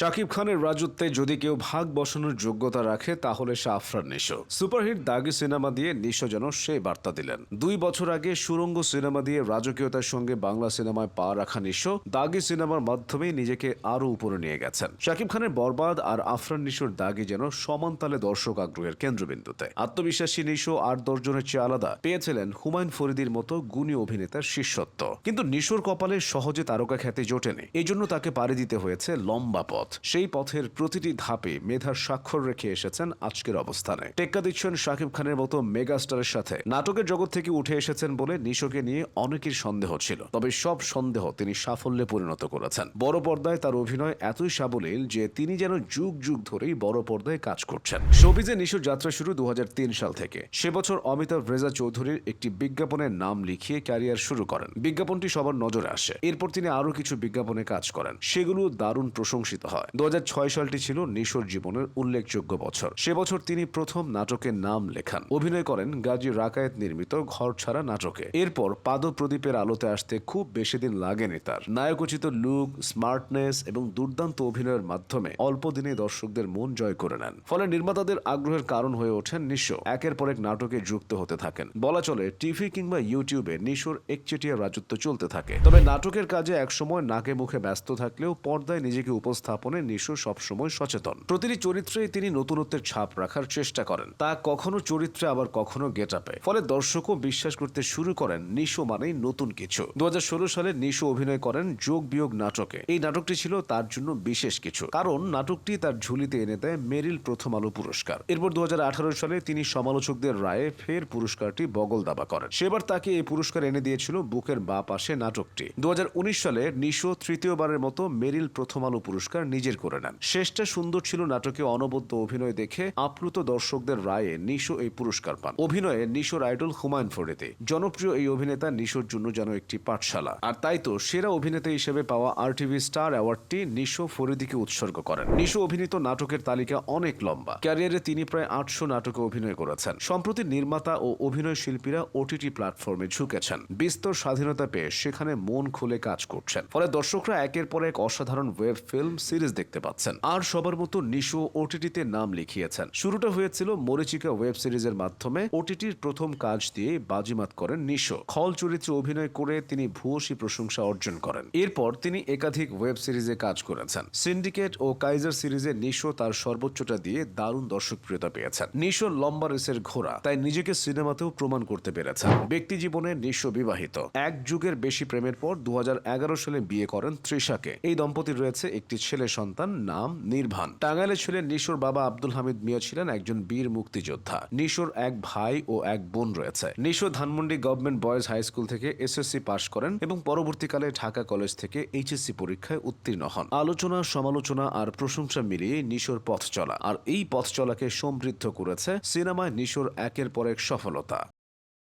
শাকিব খানের রাজত্বে যদি কেউ ভাগ বসানোর যোগ্যতা রাখে, তাহলে সে আফরান নিশো সুপারহিট দাগি সিনেমা দিয়ে নিশো যেন সে বার্তা দিলেন। দুই বছর আগে সুরঙ্গ সিনেমা দিয়ে রাজকীয়তার সঙ্গে বাংলা সিনেমায় পা রাখা নিশো দাগি সিনেমার মাধ্যমে নিজেকে আরও উপরে নিয়ে গেছেন। শাকিব খানের বরবাদ আর আফরান নিশোর দাগি যেন সমান তালে দর্শক আগ্রহের কেন্দ্রবিন্দুতে। আত্মবিশ্বাসী নিশো আট দশজনের চেয়ে আলাদা। পেয়েছিলেন হুমায়ুন ফরিদির মতো গুণী অভিনেতার শিষ্যত্ব। কিন্তু নিশোর কপালে সহজে তারকা খ্যাতি জোটেনি। এই জন্য তাকে পাড়ি দিতে হয়েছে লম্বা পথ। সেই পথের প্রতিটি ধাপে মেধার স্বাক্ষর রেখে এসেছেন আজকের অবস্থানে। টেক্কা দিচ্ছেন শাকিব খানের মতো মেগাস্টারের সাথে। নাটকের জগৎ থেকে উঠে এসেছেন বলে নিশোকে নিয়ে অনেকের সন্দেহ ছিল। তবে সব সন্দেহ তিনি সাফল্যে পরিণত করেছেন। বড় পর্দায় তার অভিনয় এতই সাবলীল যে তিনি যেন যুগ যুগ ধরেই বড় পর্দায় কাজ করছেন। শোবিজে নিশোর যাত্রা শুরু দু হাজার তিন সাল থেকে। সে বছর অমিতাভ রেজা চৌধুরীর একটি বিজ্ঞাপনের নাম লিখিয়ে ক্যারিয়ার শুরু করেন। বিজ্ঞাপনটি সবার নজরে আসে। এরপর তিনি আরও কিছু বিজ্ঞাপনে কাজ করেন। সেগুলো দারুণ প্রশংসিত হয়। দু হাজার ছয় সালটি ছিল নিশোর জীবনের উল্লেখযোগ্য বছর। সে বছর তিনি প্রথম নাটকের নাম লেখান। অভিনয় করেন গাজী রাকায়েত নির্মিত ঘর ছাড়া নাটকে। এরপর পাদপ্রদীপের আলোতে আসতে খুব বেশি দিন লাগেনি তার। নায়কোচিত লুক, স্মার্টনেস এবং দুর্দান্ত অভিনয়ের মাধ্যমে অল্প দিনে দর্শকদের মন জয় করে নেন। ফলে নির্মাতাদের আগ্রহের কারণ হয়ে ওঠেন নিশো। একের পর এক নাটকে যুক্ত হতে থাকেন। বলা চলে, টিভি কিংবা ইউটিউবে নিশোর একচেটিয়া রাজত্ব চলতে থাকে। তবে নাটকের কাজে একসময় নাকে মুখে ব্যস্ত থাকলেও পর্দায় নিজেকে উপস্থাপনে নিশো সবসময় সচেতন। প্রতিটি চরিত্রেই তিনি নতুনত্বের ছাপ রাখার চেষ্টা করেন। তা কখনো চরিত্রে আবার কখনো গেট আপে ফলে দর্শকও বিশ্বাস করতে শুরু করেন নিশো মানেই নতুন কিছু। দু সালে নিশো অভিনয় করেন যোগ বিয়োগ নাটকে। এই নাটকটি ছিল তার জন্য বিশেষ কিছু। কারণ নাটকটি তার ঝুলিতে এনে দেয় মেরিল প্রথম আলো পুরস্কার। এরপর দু হাজার আঠারো সালে তিনি সমালোচকদের রায়ে ফের পুরস্কারটি বগল দাবা করেন। সেবার তাকে এই পুরস্কার এনে দিয়েছিল বুকের বা পাশে নাটকটি। দু হাজার উনিশ সালে নিশো তৃতীয়বারের মতো মেরিল প্রথম আলো পুরস্কার নিজের করে নেন। শেষটা সুন্দর ছিল নাটকে অনবদ্য অভিনয় দেখে আপ্লুত দর্শকদের রায়ে নিশো এই পুরস্কার পান। অভিনয়ে নিশোর আইডল হুমায়ুন ফরিদি জনপ্রিয় এই অভিনেতা নিশোর জন্য যেন একটি পাঠশালা। আর তাই তো সেরা অভিনেতা হিসেবে পাওয়া আর টিভি স্টার অ্যাওয়ার্ডটি নিশো ফরিদিকে উৎসর্গ করেন। নিশো অভিনীত নাটকের তালিকা অনেক লম্বা। ক্যারিয়ারে তিনি প্রায় আটশো নাটকে অভিনয় করেছেন। সম্প্রতি নির্মাতা ও অভিনয় শিল্পীরা ওটিটি প্ল্যাটফর্মে ঝুঁকেছেন। বিস্তর স্বাধীনতা পেয়ে সেখানে মন খুলে কাজ করছেন। ফলে দর্শকরা একের পর এক অসাধারণ ওয়েব ফিল্ম সিরিজ দেখতে পাচ্ছেন। আর সবার মতো নিশো ওটিটিতে নাম লিখিয়েছেন। শুরুটা হয়েছিল মরিচিকা ওয়েব সিরিজের মাধ্যমে। ওটিটির প্রথম কাজ দিয়ে বাজিমাত করেন নিশো। খল চরিত্রে অভিনয় করে তিনি ভূয়সী প্রশংসা অর্জন করেন। এরপর তিনি একাধিক ওয়েব সিরিজে কাজ করেছেন। সিন্ডিকেট ও কাইজার সিরিজে নিশো তার সর্বোচ্চটা দিয়ে দারুণ দর্শকপ্রিয়তা পেয়েছেন। নিশো লম্বা রেসের ঘোড়া, তাই নিজেকে সিনেমাতেও প্রমাণ করতে পেরেছেন। ব্যক্তি জীবনে নিশো বিবাহিত। এক যুগের বেশি প্রেমের পর দু হাজার এগারো সালে বিয়ে করেন তৃষাকে। এই দম্পতির রয়েছে একটি ছেলে সন্তান নাম নির্ভান। টাঙ্গাইলে ছিলেন নিশোর বাবা আব্দুল হামিদ মিয়া ছিলেন একজন বীর মুক্তিযোদ্ধা। নিশোর এক ভাই ও এক বোন রয়েছে। Nisho Dhanmondi government boys high school থেকে এসএসসি পাশ করেন এবং পরবর্তীকালে ঢাকা কলেজ থেকে এইচএসসি পরীক্ষায় উত্তীর্ণ হন। আলোচনা, সমালোচনা আর প্রশংসা মিলিয়ে নিশোর পথ চলা। আর এই পথ চলাকে সমৃদ্ধ করেছে সিনেমায় নিশোর একের পর এক সফলতা।